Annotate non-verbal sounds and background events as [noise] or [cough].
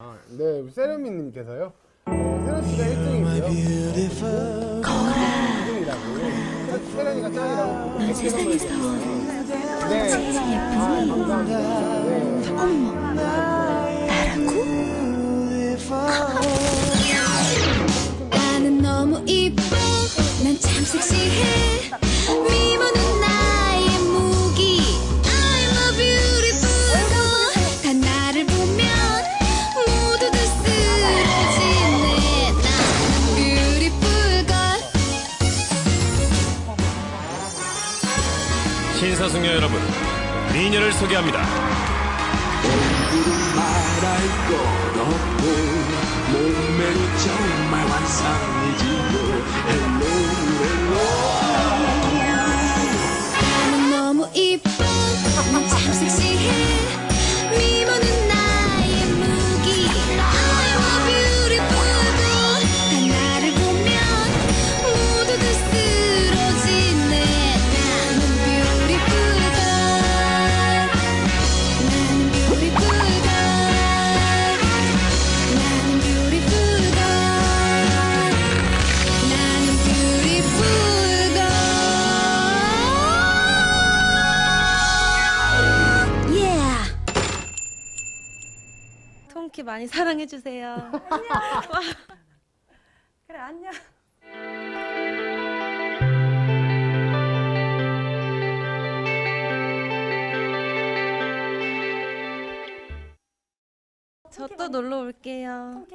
아, 네, 세레미님께서요. 어, 세련 씨가 1등이고요. 거라. 2등이라고. 세련이가 짱이라고. 난 세상에서 네. 제일 예쁜 아, 감사합니다. 네. 어머 신사숙녀 여러분, 미녀를 소개합니다. 말할 것 없고 몸매도 정말 완성이지요. 헬로 헬로 너무 이뻐 통키 많이 사랑해 주세요. [laughs] 그래 안녕. 저 또 놀러 올게요.